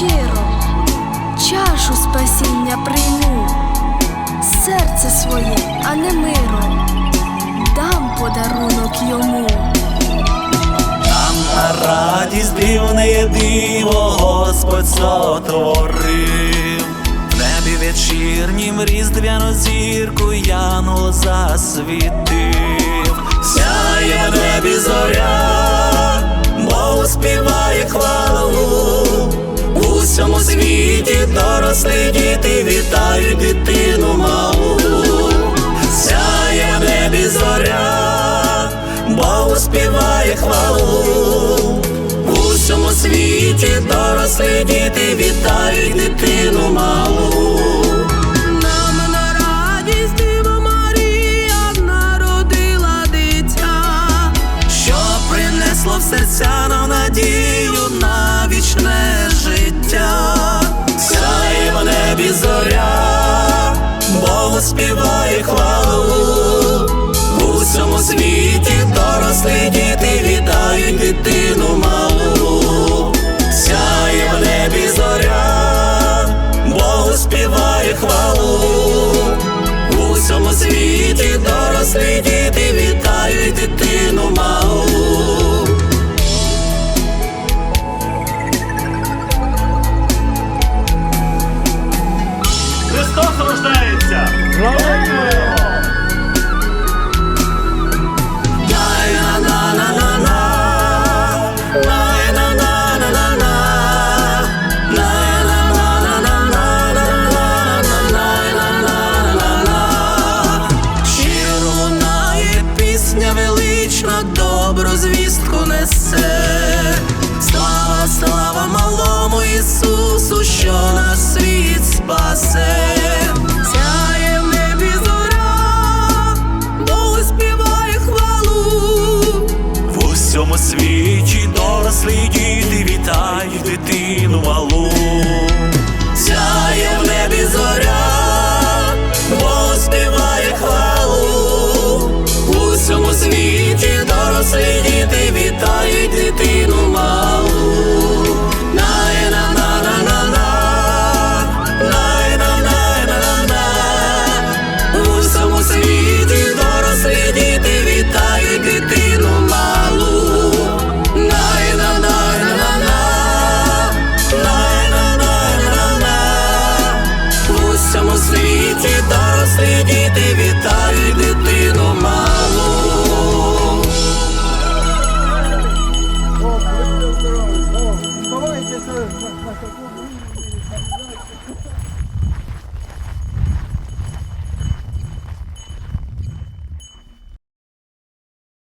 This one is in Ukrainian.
щиро, чашу спасіння прийму, серце своє, а не миром, дам подарунок йому. Там на радість дивне диво Господь сотворив. В небі вечірнім різдвяну зірку Янгол засвітив. Світі дорослі діти вітають дитину малу. Сяє в небі зоря, Богу співає хвалу. В усьому світі дорослі діти вітають дитину малу. Серця нам надію на вічне життя. Сяє в небі зоря, Свічі дорослі діти вітають дитину малу, сяє в небі зоря, бо співає хвалу, у всьому світі дорослі діти вітають дитину малу. 我